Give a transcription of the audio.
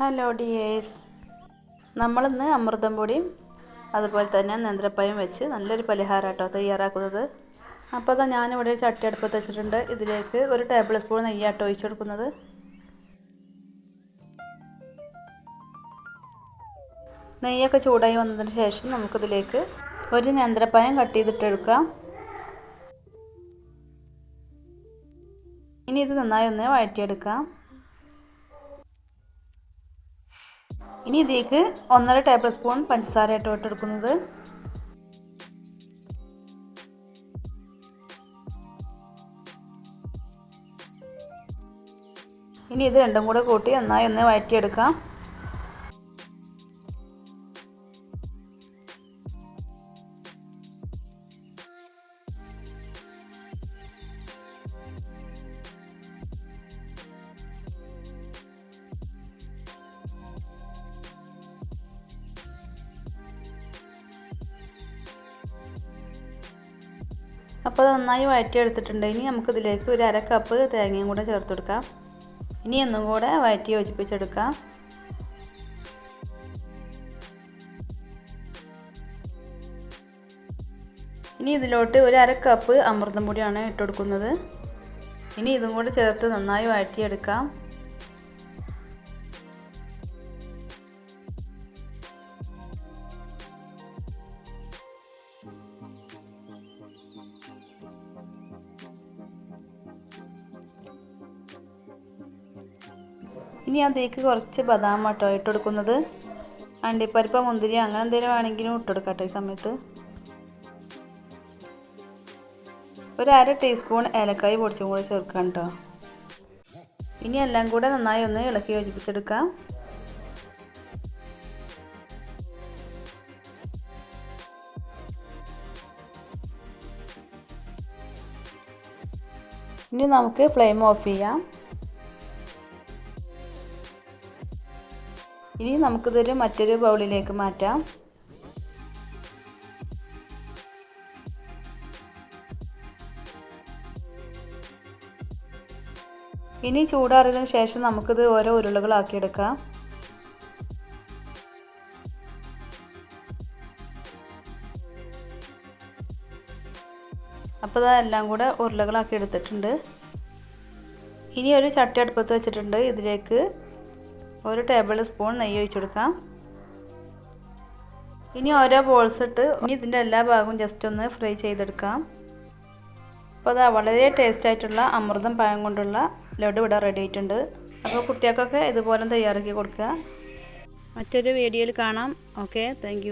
Hello dears നമ്മളിന്ന് അമൃതം പൊടിയും അതുപോലെ തന്നെ നേന്ത്രപ്പയും വെച്ച് നല്ലൊരു പലഹാരം കേട്ടോ തയ്യാറാക്കുന്നത്. അപ്പോൾ അതാ ഞാനിവിടെ ഒരു ചട്ടി അടുപ്പത്ത് വെച്ചിട്ടുണ്ട്. ഇതിലേക്ക് ഒരു ടേബിൾ സ്പൂൺ നെയ്യാട്ടോ ഒഴിച്ചു കൊടുക്കുന്നത്. നെയ്യൊക്കെ ചൂടായി വന്നതിന് ശേഷം നമുക്കിതിലേക്ക് ഒരു നേന്ത്രപ്പഴം കട്ട് ചെയ്തിട്ടെടുക്കാം. ഇനി ഇത് നന്നായി ഒന്ന് വഴറ്റിയെടുക്കാം. ഇനി ഇതിലേക്ക് ഒന്നര ടേബിൾ സ്പൂൺ പഞ്ചസാര ഇട്ട് ഇട്ടെടുക്കുന്നത്. ഇനി ഇത് രണ്ടും കൂടെ കൂട്ടി നന്നായി ഒന്ന് വഴറ്റിയെടുക്കാം. അപ്പോൾ അത് നന്നായി വഴറ്റിയെടുത്തിട്ടുണ്ട്. ഇനി നമുക്കിതിലേക്ക് ഒരു അര കപ്പ് തേങ്ങയും കൂടെ ചേർത്ത് കൊടുക്കാം ഇനി ഒന്നും കൂടെ വഴറ്റി യോജിപ്പിച്ചെടുക്കാം. ഇനി ഇതിലോട്ട് ഒരു അര കപ്പ് അമൃതം പൊടിയാണ് ഇട്ട് കൊടുക്കുന്നത് ഇനി ഇതും കൂടെ ചേർത്ത് നന്നായി വഴറ്റിയെടുക്കാം. ഇനി അതിലേക്ക് കുറച്ച് ബദാം കേട്ടോ ഇട്ട് കൊടുക്കുന്നത് അണ്ടിപ്പരിപ്പ് മുന്തിരി അങ്ങനെ എന്തെങ്കിലും വേണമെങ്കിലും ഇട്ട് കൊടുക്കട്ടെ ഈ സമയത്ത്. ഒരു അര ടീസ്പൂൺ ഏലക്കായ് പൊടിച്ചും കൂടി ചേർക്കാം കേട്ടോ ഇനി എല്ലാം കൂടെ നന്നായി ഒന്ന് ഇളക്കി യോജിപ്പിച്ചെടുക്കാം. ഇനി നമുക്ക് ഫ്ലെയിം ഓഫ് ചെയ്യാം. ഇനി നമുക്കിതൊരു മറ്റൊരു ബൗളിലേക്ക് മാറ്റാം. ഇനി ചൂടാറിയതിന് ശേഷം നമുക്കിത് ഓരോ ഉരുളകളാക്കിയെടുക്കാം. അപ്പോൾ ഇതെല്ലാം കൂടെ ഉരുളകളാക്കി എടുത്തിട്ടുണ്ട് ഇനി ഒരു ചട്ടി അടുപ്പത്ത് വെച്ചിട്ടുണ്ട് ഇതിലേക്ക്. ഒരു ടേബിൾ സ്പൂൺ നെയ്യ് ഒഴിച്ചു കൊടുക്കാം. ഇനി ഓരോ ബോൾസ് ഇട്ട് ഇനി ഇതിന്റെ എല്ലാ ഭാഗവും ജസ്റ്റ് ഒന്ന് ഫ്രൈ ചെയ്തെടുക്കാം. അപ്പോൾ അത് വളരെ ടേസ്റ്റ് ആയിട്ടുള്ള അമൃതം പായം കൊണ്ടുള്ള ലഡു ഇവിടെ റെഡി ആയിട്ടുണ്ട്. അപ്പോൾ കുട്ടികൾക്കൊക്കെ ഇതുപോലെ തയ്യാറാക്കി കൊടുക്കുക. മറ്റൊരു വീഡിയോയിൽ കാണാം. Okay thank